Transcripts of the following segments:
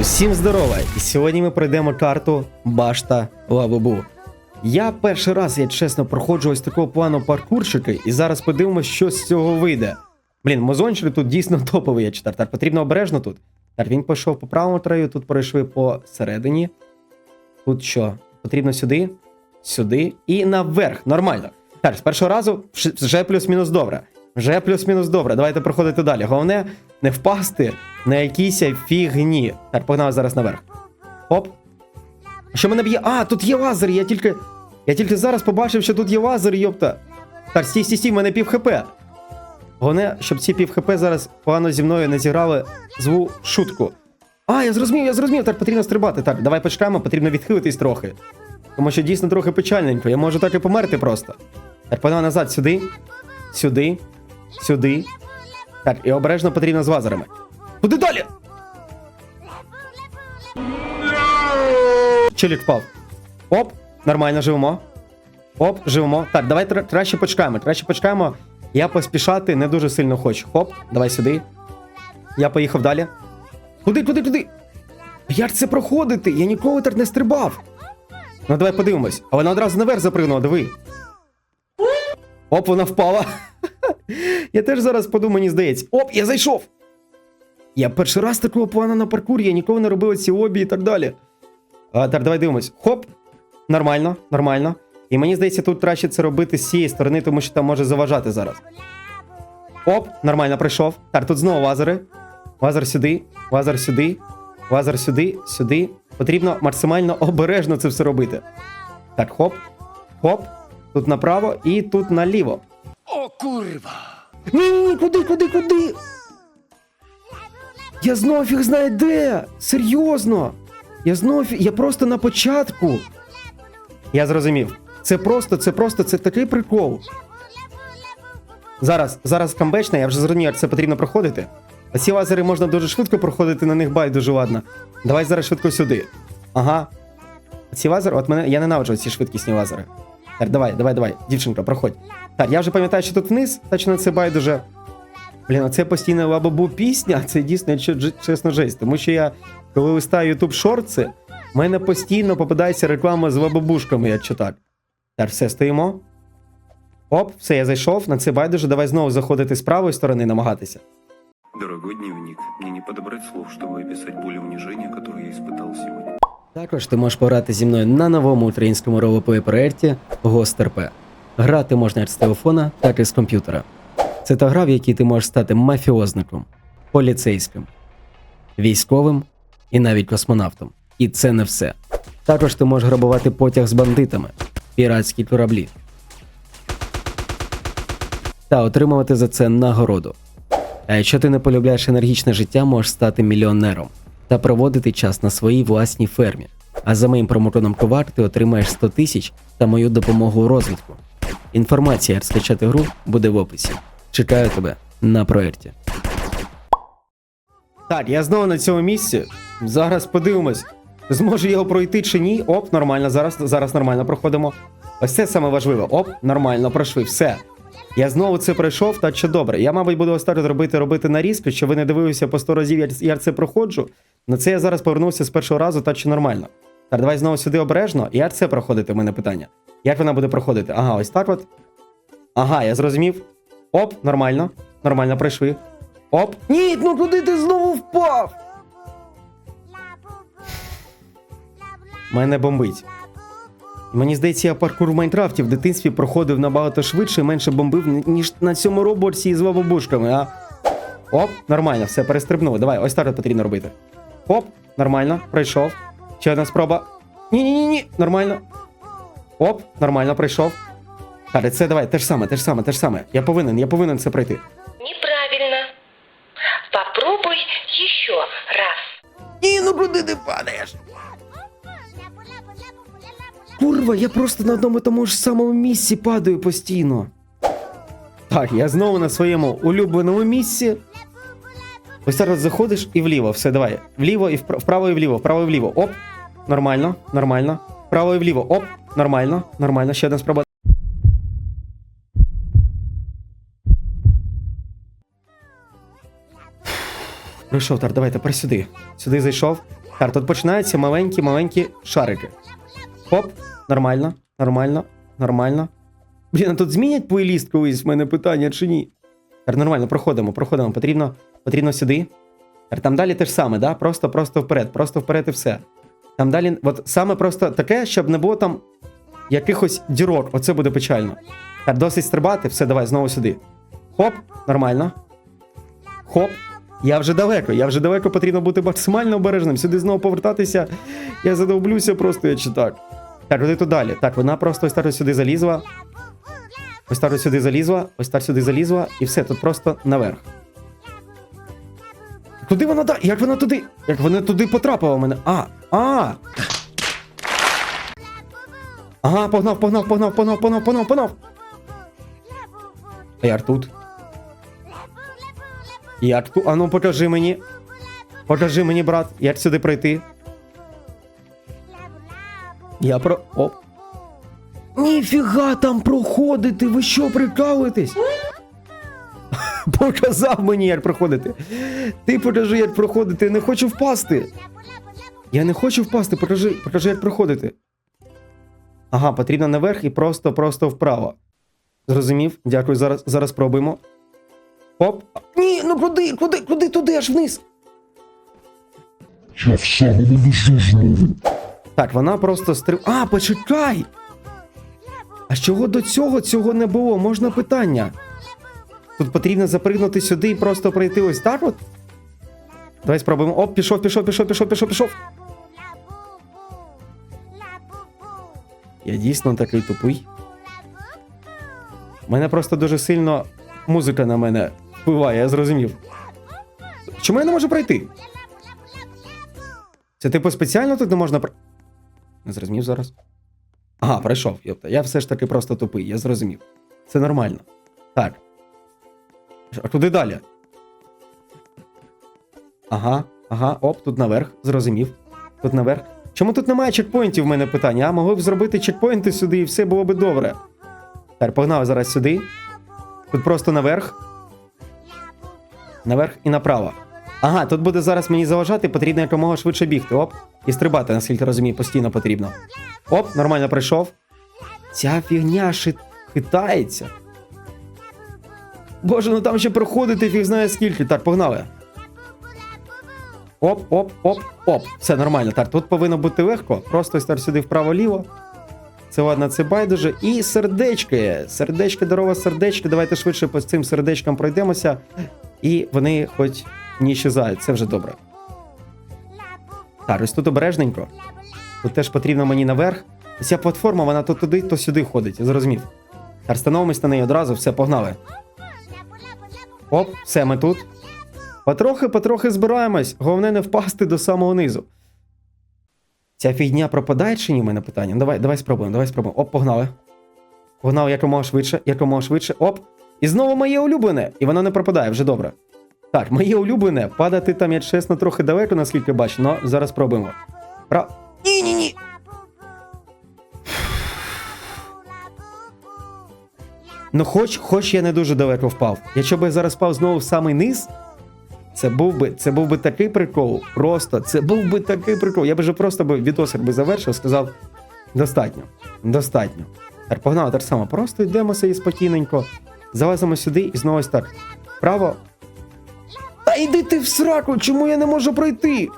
Усім здорова! І сьогодні ми пройдемо карту Башта Лавобу. Я перший раз, я чесно, проходжу ось такого плану паркурщики, і зараз подивимося, що з цього вийде. Блін, мозончик тут дійсно топовий, я читав. Так, потрібно обережно тут. Так, він пішов по правому траю, тут пройшли по середині. Тут що? Потрібно сюди, сюди і наверх. Нормально. Так, з першого разу вже плюс-мінус добре. Вже плюс-мінус добре. Давайте проходити далі. Головне не впасти на якійсь фігні. Так, погнали зараз наверх. Оп. Що мене б'є? А, тут є лазер, я тільки. Я тільки зараз побачив, що тут є лазер, йопта. Так, стій, стій, стій, в мене пів хп. Головне, щоб ці пів хп зараз погано зі мною не зіграли злу шутку. А, я зрозумів, я зрозумів, так потрібно стрибати. Так, давай почекаємо, потрібно відхилитись трохи. Тому що дійсно трохи печальненько. Я можу так і померти просто. Так, погнали назад, сюди, сюди, сюди. Так, і обережно потрібно з лазерами. Куди далі? Челік впав. Оп, нормально, живемо. Оп, живемо. Так, давай краще почекаємо. Краще почекаємо. Я поспішати не дуже сильно хочу. Хоп, давай сюди. Я поїхав далі. Куди, куди, куди? Як це проходити? Я ніколи так не стрибав. Ну давай подивимось. А вона одразу наверх запригнула, диви. Оп, вона впала. Я теж зараз подумаю, мені здається. Оп, я зайшов. Я перший раз такого плану на паркурі, я ніколи не робив ці обі і так далі. А, так, давай дивимось. Хоп. Нормально, нормально. І мені здається, тут краще це робити з цієї сторони, тому що там може заважати зараз. Оп, нормально пройшов. Так, тут знову лазери. Лазер сюди, лазер сюди, лазер сюди, сюди. Потрібно максимально обережно це все робити. Так, хоп, хоп. Тут направо і тут наліво. O kurwa! Ні, ні, ні, куди, куди, куди? Я знов фіг знає де. Серйозно. Я знов я просто на початку. Я зрозумів. Це просто, це просто, це такий прикол. Зараз, зараз камбечна, я вже зрозумів, як це потрібно проходити. А ці лазери можна дуже швидко проходити, на них байдуже ладно. Давай зараз швидко сюди. Ага. Ці лазери, от мене, я ненавиджу ці швидкісні лазери. Так, давай, давай, давай, дівчинка, проходь. Так, я вже пам'ятаю, що тут вниз, точно це байдуже. Блін, а це постійно лабабу пісня, це дійсно якщо дж- чесно жесть. Тому що я, коли листаю YouTube шорти, в мене постійно попадається реклама з лабабушками, якщо так. Так, все, стоїмо. Оп, все, я зайшов, на це байдуже, давай знову заходити з правої сторони, намагатися. Дорогой дневник, мне не подобрать слов, чтобы описать боль и унижение, которые я испытал сегодня. Також ти можеш пограти зі мною на новому українському ролеплей проєкті RP. Грати можна як з телефона, так і з комп'ютера. Це та гра, в якій ти можеш стати мафіозником, поліцейським, військовим і навіть космонавтом. І це не все. Також ти можеш грабувати потяг з бандитами, піратські кораблі та отримувати за це нагороду. А якщо ти не полюбляєш енергічне життя, можеш стати мільйонером та проводити час на своїй власній фермі. А за моїм промокодом ковар ти отримаєш 100 тисяч та мою допомогу у розвитку. Інформація, як скачати гру, буде в описі. Чекаю тебе на проєкті. Так, я знову на цьому місці. Зараз подивимось, зможу його пройти чи ні. Оп, нормально, зараз, зараз нормально проходимо. Ось це саме важливе. Оп, нормально, пройшли, все. Я знову це пройшов, так що добре. Я, мабуть, буду ось так робити, робити нарізки, щоб ви не дивилися по 100 разів, як я це проходжу. На це я зараз повернувся з першого разу, так що нормально. Так, давай знову сюди обережно. Як це проходити, в мене питання. Як вона буде проходити? Ага, ось так от. Ага, я зрозумів. Оп, нормально. Нормально пройшли. Оп. Ні, ну куди ти знову впав? Мене бомбить. Мені здається, я паркур в Майнкрафті в дитинстві проходив набагато швидше і менше бомбив, ніж на цьому роборці з лавобушками, а. Оп, нормально, все, перестрибнули. Давай, ось так потрібно робити. Оп, нормально, пройшов. Ще одна спроба. Ні-ні-ні, нормально. Оп, нормально, пройшов. Так, це давай, те ж саме, те ж саме, те ж саме. Я повинен, я повинен це пройти. Курва, я просто на одному тому ж самому місці падаю постійно. Так, я знову на своєму улюбленому місці. Ось зараз заходиш і вліво. Все, давай. Вліво і впра- вправо і вліво, вправо і вліво. Оп. Нормально, нормально. Вправо і вліво. Оп. Нормально, нормально. Ще одна спроба. Пройшов, так, давай, тепер сюди. Сюди зайшов. Так, тут починаються маленькі-маленькі шарики. Хоп, нормально, нормально, нормально. Блін, а тут змінять плейліст колись в мене питання чи ні? Так, нормально, проходимо, проходимо. Потрібно, потрібно сюди. Так, там далі те ж саме, да? Просто, просто вперед, просто вперед і все. Там далі, от саме просто таке, щоб не було там якихось дірок. Оце буде печально. Так, досить стрибати, все, давай, знову сюди. Хоп, нормально. Хоп. Я вже далеко, я вже далеко потрібно бути максимально обережним. Сюди знову повертатися. Я задовблюся просто, якщо так. Так, куди тут далі? Так, вона просто ось так ось сюди залізла. Ось так ось сюди залізла, ось так сюди залізла, і все, тут просто наверх. Куди вона да? Як вона туди? Як вона туди потрапила в мене? А! А! Ага, погнав, погнав, погнав, погнав, погнав, погнав, погнав. А як тут? Як тут? А ну покажи мені. Покажи мені, брат, як сюди пройти. Я про. Оп. Ніфіга там проходити, ви що прикалуєтесь? Показав мені, як проходити. Ти покажи, як проходити, я не хочу впасти. Я не хочу впасти, покажи, покажи, як проходити. Ага, потрібно наверх і просто, просто вправо. Зрозумів? Дякую, зараз, зараз пробуємо. Оп. Ні, ну куди, куди, куди, туди, аж вниз. Я в самому низу знову. Так, вона просто стрив. А, почекай! А чого до цього цього не було? Можна питання. Тут потрібно запригнути сюди і просто пройти ось так от. Давай спробуємо. Оп, пішов, пішов, пішов, пішов, пішов, пішов. Я дійсно такий тупий. У мене просто дуже сильно музика на мене впливає, я зрозумів. Чому я не можу пройти? Це типу спеціально тут не можна про. Зрозумів зараз. Ага, пройшов. Йопта. Я все ж таки просто тупий, я зрозумів. Це нормально. Так. А куди далі? Ага, ага, оп, тут наверх, зрозумів. Тут наверх. Чому тут немає чекпоінтів в мене питання? А могли б зробити чекпоінти сюди і все було б добре. Так, погнали зараз сюди. Тут просто наверх. Наверх і направо. Ага, тут буде зараз мені заважати, потрібно якомога швидше бігти. Оп. І стрибати, наскільки розумію, постійно потрібно. Оп, нормально пройшов. Ця фігня ши... хитається. Боже, ну там ще проходити фіг знає скільки. Так, погнали. Оп, оп, оп, оп. Все нормально. Так, тут повинно бути легко. Просто ось так сюди вправо-ліво. Це ладно, це байдуже. І сердечки. Сердечки, здорово, сердечки. Давайте швидше по цим сердечкам пройдемося. І вони хоч не щезають. Це вже добре. Так, ось тут обережненько. Тут теж потрібно мені наверх. Ця платформа, вона то туди, то сюди ходить. Зрозумів. Так, становимось на неї одразу, все, погнали. Оп, все, ми тут. Потрохи, потрохи збираємось. Головне не впасти до самого низу. Ця фігня пропадає чи ні? У мене питання. Давай, давай спробуємо, давай спробуємо. Оп, погнали. Погнали якомога швидше, якомога швидше. Оп. І знову моє улюблене. І воно не пропадає, вже добре. Так, моє улюблене. Падати там, я чесно, трохи далеко, наскільки бачу, але зараз спробуємо. Пра... Ні, ні, ні. Ну, хоч, хоч я не дуже далеко впав. Якщо б я зараз впав знову в самий низ, це був би, це був би такий прикол. Просто це був би такий прикол. Я б вже просто би відосик би завершив, сказав: достатньо, достатньо. Так, погнали так само. Просто йдемо собі спокійненько, залазимо сюди і знову ось так. Право. Та йди ти в сраку, чому я не можу пройти?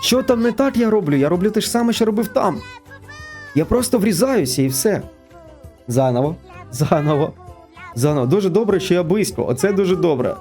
Що там не так я роблю? Я роблю те ж саме, що робив там. Я просто врізаюся і все. Заново, заново, заново. Дуже добре, що я близько. Оце дуже добре.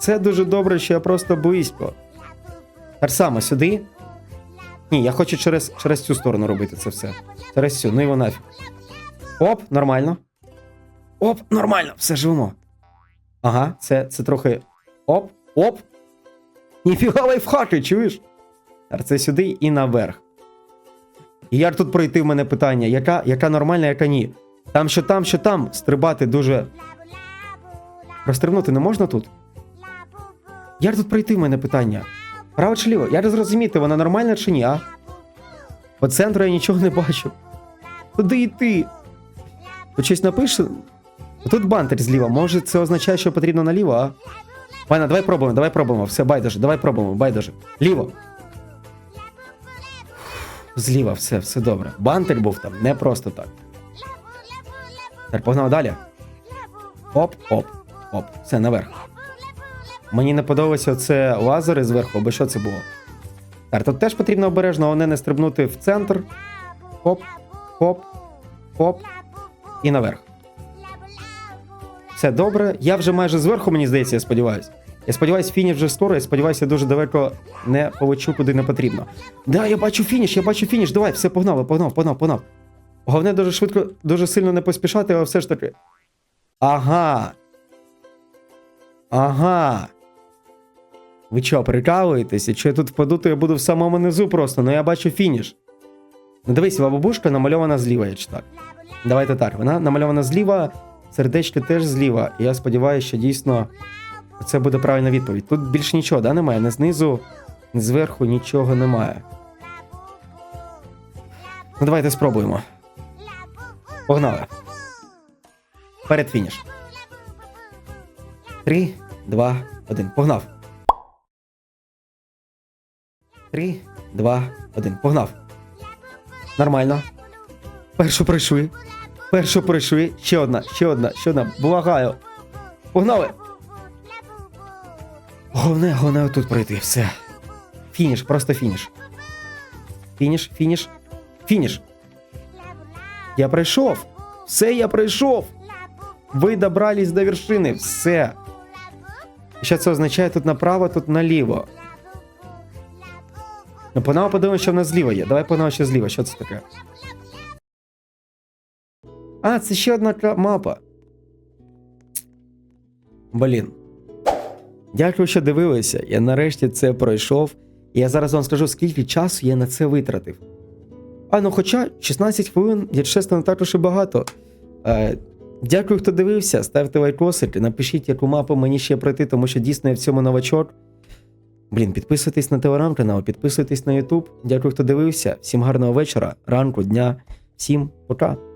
Це дуже добре, що я просто близько. Так само сюди. Ні, я хочу через, через цю сторону робити це все. Через цю, ну його нафіг. Оп, нормально. Оп, нормально, все живемо. Ага, це, це трохи. Оп, оп. Ніфіга лайфхаки, чуєш? Це сюди і наверх. І як тут пройти в мене питання? Яка, яка нормальна, яка ні? Там що там, що там, стрибати дуже. Розстрибнути не можна тут? Як тут пройти в мене питання? Право чи ліво? Як зрозуміти, вона нормальна чи ні, а? По центру я нічого не бачу. Куди йти? Тут щось напише. Тут бантер зліва. Може, це означає, що потрібно наліво, а? Пане, давай пробуємо, давай пробуємо. Все, байдуже, давай пробуємо, байдуже. Ліво. Зліва, все, все добре. Бантель був там, не просто так. Так, погнав далі. Оп, оп, оп. Все, наверх. Мені не подобалося це лазери зверху, або що це було. Так, тут теж потрібно обережно, але не стрибнути в центр. Хоп, хоп, хоп. І наверх. Все добре. Я вже майже зверху, мені здається, я сподіваюся. Я сподіваюся, фініш вже скоро, я сподіваюся, я дуже далеко не полечу, куди не потрібно. Да, я бачу фініш, я бачу фініш. Давай, все, погнали, погнав, погнав, погнав. Головне дуже швидко, дуже сильно не поспішати, але все ж таки. Ага. Ага. Ви що, прикалуєтесь? Якщо я тут впаду, то я буду в самому низу просто, ну я бачу фініш. Ну дивись, бабушка намальована зліва, я читав. Давайте так, вона намальована зліва, сердечки теж зліва. І я сподіваюся, що дійсно це буде правильна відповідь. Тут більш нічого, да, немає? Не знизу, ні зверху нічого немає. Ну давайте спробуємо. Погнали. Перед фініш. Три, два, один. Погнав. Три, два, один. Погнав. Нормально. Першу пройшли. Першу пройшли. Ще одна, ще одна, ще одна. Благаю. Погнали. Головне, головне тут пройти. Все. Фініш, просто фініш. Фініш, фініш, фініш. Я пройшов. Все, я пройшов. Ви добрались до вершини. Все. Що це означає тут направо, тут наліво. Ну, погнали подивимося, що в нас зліва є. Давай погнали, що зліва. Що це таке? А, це ще одна мапа. Блін. Дякую, що дивилися. Я нарешті це пройшов. Я зараз вам скажу, скільки часу я на це витратив. А ну хоча 16 хвилин, я чесно, не також і багато. Е, дякую, хто дивився. Ставте лайкосики, напишіть, яку мапу мені ще пройти, тому що дійсно я в цьому новачок. Блін, підписуйтесь на телеграм-канал, підписуйтесь на Ютуб. Дякую, хто дивився. Всім гарного вечора, ранку, дня. Всім пока.